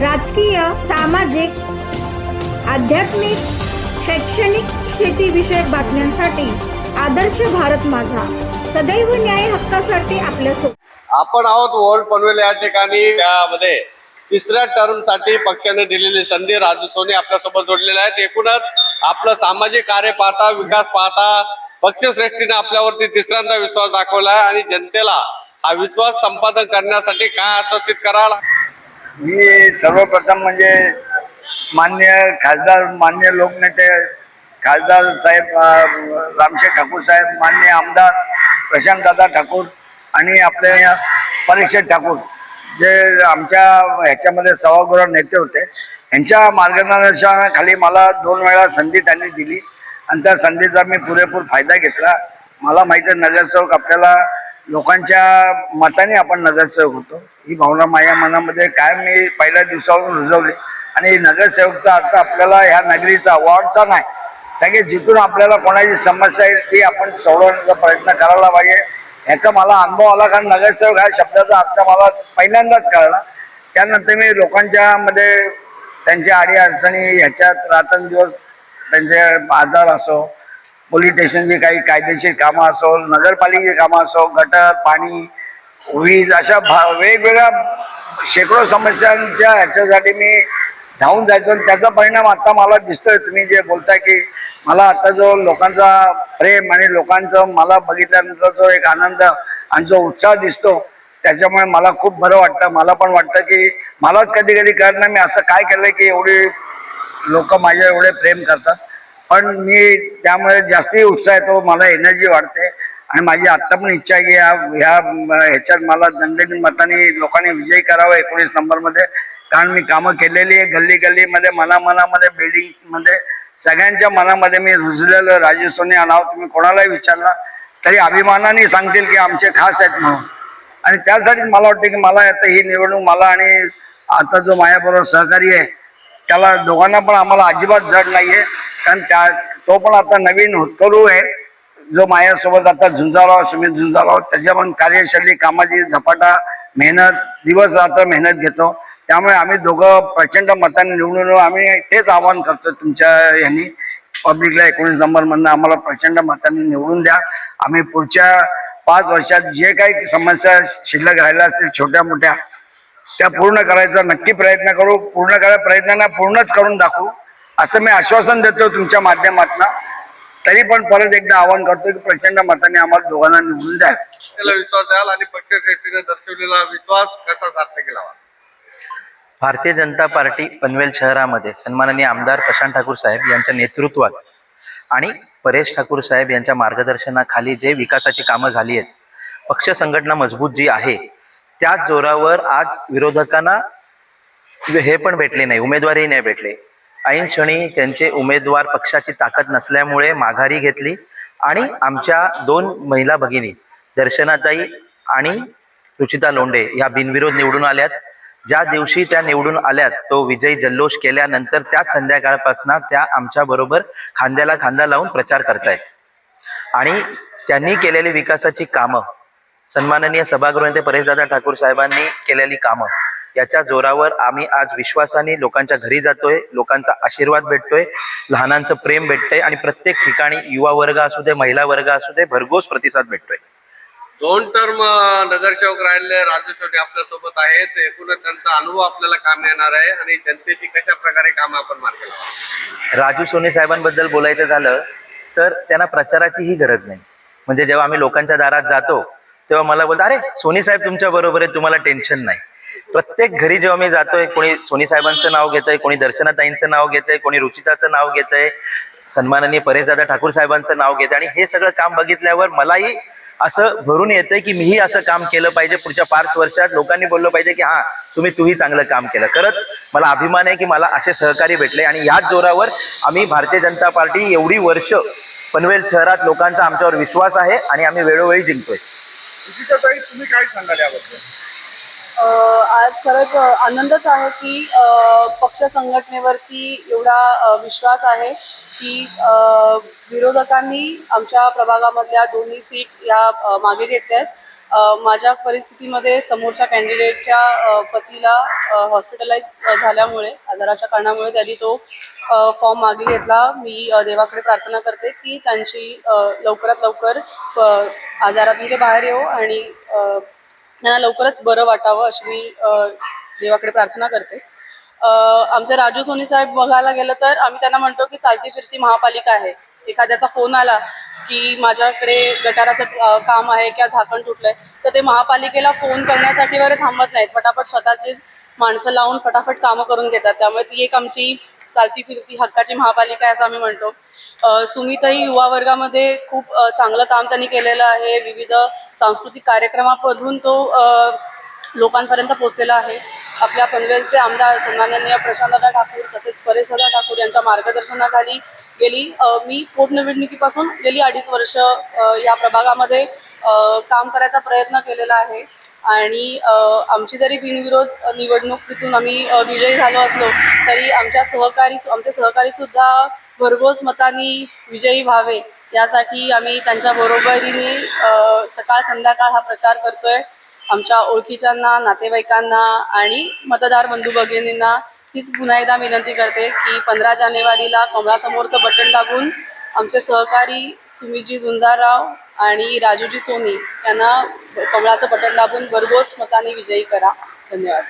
राजकीय सामाजिक आध्यात्मिक शैक्षणिक शेतीविषयक बातम्यांसाठी आदर्श भारत माझा. सदैव न्याय हक्कासाठी आपल्यासोबत आपण आहोत वर्ल्ड पनवेल या ठिकाणी. त्यामध्ये तिसऱ्या टर्मसाठी पक्षाने दिलेली संधी राजू सोनी आपल्यासोबत जोडलेले आहेत. एकूणच आपलं सामाजिक कार्य पाहता विकास पाहता पक्षश्रेष्ठीने आपल्यावरती तिसऱ्यांदा विश्वास दाखवला आहे आणि जनतेला हा विश्वास संपादन करण्यासाठी काय आश्वासित कराल? मी सर्वप्रथम म्हणजे मान्य खासदार मान्य लोकनेते खासदार साहेब रामशे ठाकूर साहेब मान्य आमदार प्रशांत दादा ठाकूर आणि आपले परीक्षित ठाकूर जे आमच्या ह्याच्यामध्ये सभागृह नेते होते. यांच्या मार्गदर्शनाखाली मला दोन वेळा संधी त्यांनी दिली आणि त्या संधीचा मी पुरेपूर फायदा घेतला. मला माहिती आहे नगरसेवक आपल्याला लोकांच्या मताने आपण नगरसेवक होतो. ही भावना माझ्या मनामध्ये कायम मी पहिल्या दिवसावरून रुजवली. आणि नगरसेवकचा अर्थ आपल्याला ह्या नगरीचा वॉर्डचा नाही. सगळे जिथून आपल्याला कोणाची समस्या येईल ती आपण सोडवण्याचा प्रयत्न करायला पाहिजे. ह्याचा मला अनुभव आला कारण नगरसेवक ह्या शब्दाचा अर्थ मला पहिल्यांदाच कळला. त्यानंतर मी लोकांच्या मध्ये त्यांच्या अडी अडचणी ह्याच्यात रात्रंदिवस त्यांचे आजार असो पोलीस स्टेशनची काही कायदेशीर कामं असो नगरपालिकेची कामं असो गटर पाणी वीज अशा भा वेगवेगळ्या शेकडो समस्यांच्या ह्याच्यासाठी मी धावून जायचो आणि त्याचा परिणाम आता मला दिसतोय. तुम्ही जे बोलताय की मला आता जो लोकांचा प्रेम आणि लोकांचं मला बघितल्यानंतर जो एक आनंद आणि जो उत्साह दिसतो त्याच्यामुळे मला खूप बरं वाटतं. मला पण वाटतं की मलाच कधी कधी करणं मी असं काय केलं की एवढी लोक माझ्या एवढे प्रेम करतात. पण मी त्यामुळे जास्ती उत्साह येतो मला एनर्जी वाढते. आणि माझी आत्ता पण इच्छा आहे की या ह्या ह्याच्यात मला दणदणीत मताने लोकांनी विजयी करावा एकोणीस नंबरमध्ये. कारण मी कामं केलेली आहे गल्ली गल्लीमध्ये मनामनामध्ये बिल्डिंगमध्ये. सगळ्यांच्या मनामध्ये मी रुजलेलं राजू सोने नाव तुम्ही कोणालाही विचारला तरी अभिमानाने सांगतील की आमचे खास आहेत म्हणून. आणि त्यासाठी मला वाटतं की मला आता ही निवडणूक मला आणि आता जो माझ्याबरोबर सहकारी आहे त्याला दोघांना पण आम्हाला अजिबात जड नाही आहे कारण त्या तो पण आता नवीन होतकरू आहे. जो माझ्यासोबत आता झुंजाला सुमित झुंजाला त्याच्या पण कार्यशैली कामाची झपाटा मेहनत दिवस रात्र मेहनत घेतो. त्यामुळे आम्ही दोघं प्रचंड मताने निवडून आम्ही तेच आवाहन करतो तुमच्या यांनी पब्लिकला एकोणीस नंबरमधनं आम्हाला प्रचंड मताने निवडून द्या. आम्ही पुढच्या पाच वर्षात जे काही समस्या शिल्लक राहिल्या असतील छोट्या मोठ्या त्या पूर्ण करायचा नक्की प्रयत्न करू. पूर्ण करायचा प्रयत्नांना पूर्णच करून दाखवू. असं मी आश्वासन देतो तुमच्या माध्यमातून. तरी पण परत एकदा आवाहन करतो की प्रचंड मताने आम्हाला दोघांना निवडून द्या. त्याला विश्वास द्याल आणि पक्षश्रेष्ठीने दर्शवलेला विश्वास कसा सार्थ केला भारतीय जनता पार्टी पनवेल शहरामध्ये सन्माननीय आमदार प्रशांत ठाकूर साहेब यांच्या नेतृत्वात आणि परेश ठाकूर साहेब यांच्या मार्गदर्शनाखाली जे विकासाची कामं झाली आहेत पक्ष संघटना मजबूत जी आहे त्याच जोरावर आज विरोधकांना हे पण भेटले नाही उमेदवारही नाही भेटले. ऐन क्षणी त्यांचे उमेदवार पक्षाची ताकद नसल्यामुळे माघारी घेतली आणि आमच्या दोन महिला भगिनी दर्शनाताई आणि रुचिता लोंढे या बिनविरोध निवडून आल्यात. ज्या दिवशी त्या निवडून आल्यात तो विजय जल्लोष केल्यानंतर त्याच संध्याकाळपासून त्या आमच्या बरोबर खांद्याला खांदा लावून प्रचार करतायत. आणि त्यांनी केलेली विकासाची कामं सन्माननीय सभागृह नेते परेशदादा ठाकूर साहेबांनी केलेली कामं याच्या जोरावर आम्ही आज विश्वासाने लोकांच्या घरी जातोय लोकांचा आशीर्वाद भेटतोय लहानांचं प्रेम भेटतंय आणि प्रत्येक ठिकाणी युवा वर्ग असू दे महिला वर्ग असू दे भरघोस प्रतिसाद भेटतोय. दोन टर्म नगरसेवक राहिले राजू शेट्टी आपल्यासोबत आहेत. एकूणच त्यांचा अनुभव आपल्याला काम येणार आहे आणि जनतेची कशा प्रकारे काम आपण मार्गी राजू सोनी साहेबांबद्दल बोलायचं झालं तर त्यांना प्रचाराचीही गरज नाही. म्हणजे जेव्हा आम्ही लोकांच्या दारात जातो तेव्हा मला बोलतात अरे सोनी साहेब तुमच्या बरोबर आहे तुम्हाला टेन्शन नाही. प्रत्येक घरी जेव्हा मी जातोय कोणी सोनी साहेबांचं नाव घेतंय कोणी दर्शनाताईंचं नाव घेतंय कोणी रुचिताचं नाव घेतंय सन्माननीय परेशदादा ठाकूर साहेबांचं नाव घेतंय आणि हे सगळं काम बघितल्यावर मलाही असं भरून येतंय की मीही असं काम केलं पाहिजे. पुढच्या पाच वर्षात लोकांनी बोललं पाहिजे की हा तुम्ही तूही चांगलं काम केलं. खरंच मला अभिमान आहे की मला असे सहकारी भेटले आणि याच जोरावर आम्ही भारतीय जनता पार्टी एवढी वर्ष पनवेल शहरात लोकांचा आमच्यावर विश्वास आहे आणि आम्ही वेळोवेळी जिंकतोय. तुम्ही काय सांगाल याबद्दल? आज खरंच आनंदच आहे की पक्ष संघटनेवरती एवढा विश्वास आहे की विरोधकांनी आमच्या प्रभागामधल्या दोन्ही सीट या मागे घेतल्या आहेत माझ्या परिस्थितीमध्ये समोरच्या कॅन्डिडेटच्या पतीला हॉस्पिटलाइज झाल्यामुळे आजाराच्या कारणामुळे त्यांनी तो फॉर्म मागे घेतला. मी देवाकडे प्रार्थना करते की त्यांची लवकरात लवकर आजारातून ते बाहेर येऊ आणि त्यांना लवकरच बरं वाटावं अशी मी देवाकडे प्रार्थना करते. आमचे राजू सोनी साहेब बघायला गेलं तर आम्ही त्यांना म्हणतो की चालती फिरती महापालिका आहे. एखाद्याचा फोन आला की माझ्याकडे गटाराचं काम आहे किंवा झाकण तुटलंय तर ते महापालिकेला फोन करण्यासाठी वगैरे थांबत नाहीत. पटापट स्वतःचीच माणसं लावून फटाफट कामं करून घेतात. त्यामुळे ती एक आमची चालती फिरती हक्काची महापालिका आहे असं आम्ही म्हणतो. अ, सुमितही युवा वर्गामध्ये खूप चांगलं काम त्यांनी केलेलं आहे. विविध सांस्कृतिक कार्यक्रमामधून तो लोकांपर्यंत पोहोचलेला आहे. आपल्या पनवेलचे आमदार सन्माननीय प्रशांतदा ठाकूर तसेच परेशदा ठाकूर यांच्या मार्गदर्शनाखाली गेली. मी पोटनिवडणुकीपासून गेली अडीच वर्ष या प्रभागामध्ये काम करायचा प्रयत्न केलेला आहे. आणि आमची जरी बिनविरोध निवडणुकीतून आम्ही विजयी झालो असलो तरी आमच्या सहकारी आमचे सहकारी सुद्धा भरघोस मतांनी विजयी व्हावे यासाठी आम्ही त्यांच्या बरोबरीने सकाळ संध्याकाळ हा प्रचार करतोय. आमच्या ओळखीच्यांना नातेवाईकांना आणि मतदार बंधू भगिनींना तीच पुन्हा एकदा विनंती करते की पंधरा जानेवारीला कमळासमोरचं बटन दाबून आमचे सहकारी सुमितजी झुंजारराव आणि राजूजी सोनी यांना कमळाचं बटन दाबून भरघोस मताने विजयी करा. धन्यवाद.